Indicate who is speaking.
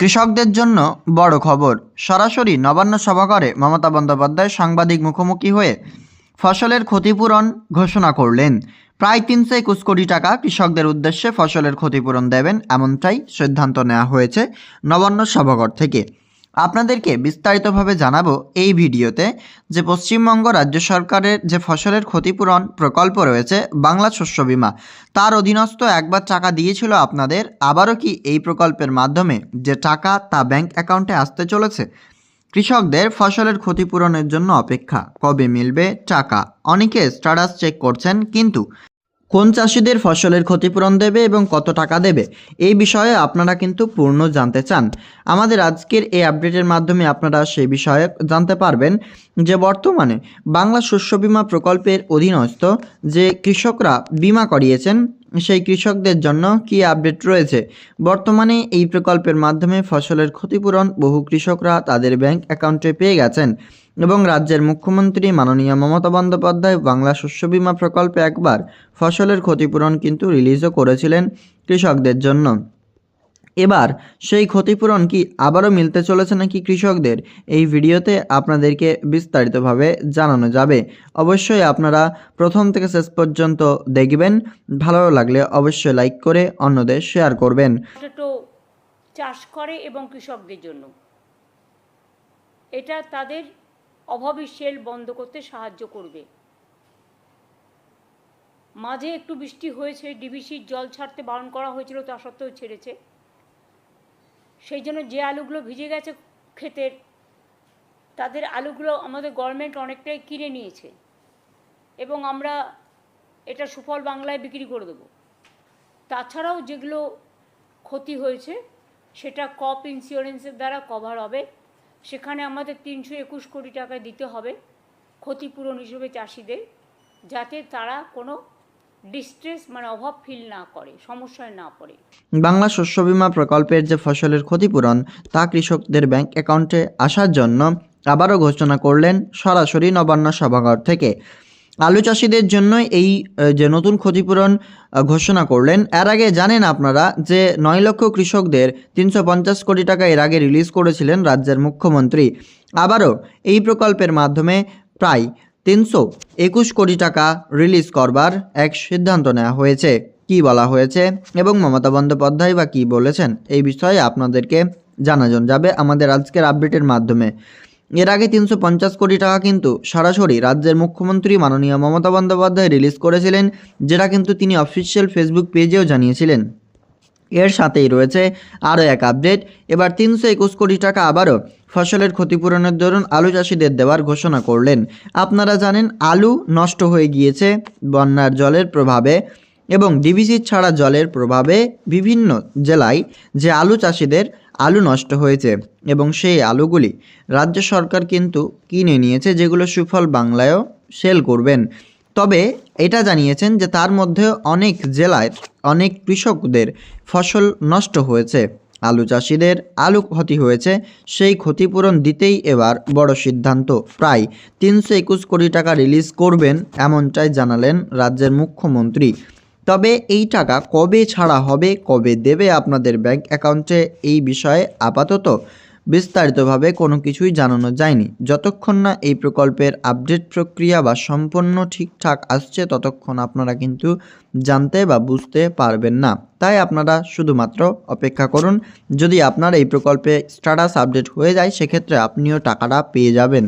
Speaker 1: কৃষকদের জন্য বড় খবর। সরাসরি নবান্ন সভাঘরে মমতা বন্দ্যোপাধ্যায় সাংবাদিক মুখোমুখি হয়ে ফসলের ক্ষতিপূরণ ঘোষণা করলেন। প্রায় তিনশো একুশ কোটি টাকা কৃষকদের উদ্দেশ্যে ফসলের ক্ষতিপূরণ দেবেন, এমনটাই সিদ্ধান্ত নেওয়া হয়েছে নবান্ন সভাঘর থেকে। আপনাদেরকে বিস্তারিতভাবে জানাব এই ভিডিওতে যে পশ্চিমবঙ্গ রাজ্য সরকারের যে ফসলের ক্ষতিপূরণ প্রকল্প রয়েছে বাংলা শস্য বীমা, তার অধীনস্থ একবার টাকা দিয়েছিল আপনাদের, আবারও কি এই প্রকল্পের মাধ্যমে যে টাকা তা ব্যাংক অ্যাকাউন্টে আসতে চলেছে? কৃষকদের ফসলের ক্ষতিপূরণের জন্য অপেক্ষা, কবে মিলবে টাকা? অনেকে স্ট্যাটাস চেক করছেন, কিন্তু কোন চাষিদের ফসলের ক্ষতিপূরণ দেবে এবং কত টাকা দেবে? এই বিষয়ে আপনারা কিন্তু পূর্ণ জানতে চান। আমাদের আজকের এই আপডেটের মাধ্যমে আপনারা সেই বিষয়ে জানতে পারবেন যে বর্তমানে বাংলা শস্য বিমা প্রকল্পের অধীনস্থ যে কৃষকরা বীমা করিয়েছেন, সেই কৃষকদের জন্য কি আপডেট রয়েছে? বর্তমানে এই প্রকল্পের মাধ্যমে ফসলের ক্ষতিপূরণ বহু কৃষকরা তাদের ব্যাংক অ্যাকাউন্টে পেয়ে গেছেন। এবং রাজ্যের মুখ্যমন্ত্রী মাননীয় মমতা বন্দ্যোপাধ্যায় বাংলা শস্য বীমা প্রকল্পে একবার ফসলের ক্ষতিপূরণ কিন্তু রিলিজও করেছিলেন কৃষকদের জন্য। এবার সেই ক্ষতিপূরণ কি আবারও মিলতে চলেছে নাকি কৃষকদের? এই ভিডিওতে আপনাদেরকে বিস্তারিতভাবে জানানো যাবে। অবশ্যই আপনারা প্রথম থেকে শেষ পর্যন্ত দেখবেন। ভালো লাগলে অবশ্যই লাইক করে অন্যদের শেয়ার করবেন।
Speaker 2: চাষ করে এবং কৃষকদের জন্য। এটা তাদের অভাবী সেল বন্ধ করতে সাহায্য করবে। মাঝে একটু বৃষ্টি হয়েছে, ডিবিসির জল ছাড়তে বারণ করা হয়েছিল, তা সত্ত্বেও ছেড়েছে। সেই জন্য যে আলুগুলো ভিজে গেছে ক্ষেতের, তাদের আলুগুলো আমাদের গভর্নমেন্ট অনেকটাই কিনে নিয়েছে এবং আমরা এটা সুফল বাংলায় বিক্রি করে দেবো। তাছাড়াও যেগুলো ক্ষতি হয়েছে, সেটা কপ ইন্স্যুরেন্সের দ্বারা কভার হবে। সেখানে আমাদের তিনশো একুশ কোটি টাকা দিতে হবে ক্ষতিপূরণ হিসেবে চাষিদের, যাতে তারা কোনো ডিস্ট্রেস মানে অভাব ফিল না করে, সমস্যায় না পড়ে।
Speaker 1: বাংলা শস্য বিমা প্রকল্পের যে ফসলের ক্ষতিপূরণ, তা কৃষকদের ব্যাংক অ্যাকাউন্টে আসার জন্য আবারও ঘোষণা করলেন সরাসরি নবান্ন সভাঘর থেকে। আলু চাষিদের জন্য এই যে নতুন ক্ষতিপূরণ ঘোষণা করলেন। এর আগে জানেন আপনারা যে নয় লক্ষ কৃষকদের তিনশো পঞ্চাশ কোটি টাকা এর আগে রিলিজ করেছিলেন রাজ্যের মুখ্যমন্ত্রী। আবারও এই প্রকল্পের মাধ্যমে প্রায় তিনশো একুশ কোটি টাকা রিলিজ করবার এক সিদ্ধান্ত নেওয়া হয়েছে। কি বলা হয়েছে এবং মমতা বন্দ্যোপাধ্যায় বা কী বলেছেন এই বিষয়ে আপনাদেরকে জানানো যাবে আমাদের আজকের আপডেটের মাধ্যমে। এর আগে তিনশো পঞ্চাশ কোটি টাকা কিন্তু সরাসরি রাজ্যের মুখ্যমন্ত্রী মাননীয় মমতা বন্দ্যোপাধ্যায় রিলিজ করেছিলেন, যেটা কিন্তু তিনি অফিসিয়াল ফেসবুক পেজেও জানিয়েছিলেন। এর সাথেই রয়েছে আরও এক আপডেট এবার তিনশো একুশ কোটি টাকা আবারও ফসলের ক্ষতিপূরণের দরুন আলু চাষিদের দেওয়ার ঘোষণা করলেন। আপনারা জানেন, আলু নষ্ট হয়ে গিয়েছে বন্যার জলের প্রভাবে এবং ডিবিসি ছাড়া জলের প্রভাবে বিভিন্ন জেলায় যে আলু চাষিদের আলু নষ্ট হয়েছে এবং সেই আলুগুলি রাজ্য সরকার কিন্তু কিনে নিয়েছে যেগুলো সুফল বাংলায়ও সেল করবেন। তবে এটা জানিয়েছেন যে তার মধ্যে অনেক জেলায় অনেক কৃষকদের ফসল নষ্ট হয়েছে। আলু চাষিদের আলু ক্ষতি হয়েছে, সেই ক্ষতিপূরণ দিতেই এবার বড় সিদ্ধান্ত। প্রায় তিনশো একুশ কোটি টাকা রিলিজ করবেন এমনটাই জানালেন রাজ্যের মুখ্যমন্ত্রী। তবে এই টাকা কবে ছাড়া হবে, কবে দেবে আপনাদের ব্যাংক অ্যাকাউন্টে এই বিষয়ে আপাতত বিস্তারিতভাবে কোনো কিছুই জানানো যায়নি। যতক্ষণ না এই প্রকল্পের আপডেট প্রক্রিয়া বা সম্পন্ন ঠিকঠাক আসছে, ততক্ষণ আপনারা কিন্তু জানতে বা বুঝতে পারবেন না। তাই আপনারা শুধুমাত্র অপেক্ষা করুন, যদি আপনার এই প্রকল্পে স্ট্যাটাস আপডেট হয়ে যায়, সেক্ষেত্রে আপনিও টাকাটা পেয়ে যাবেন।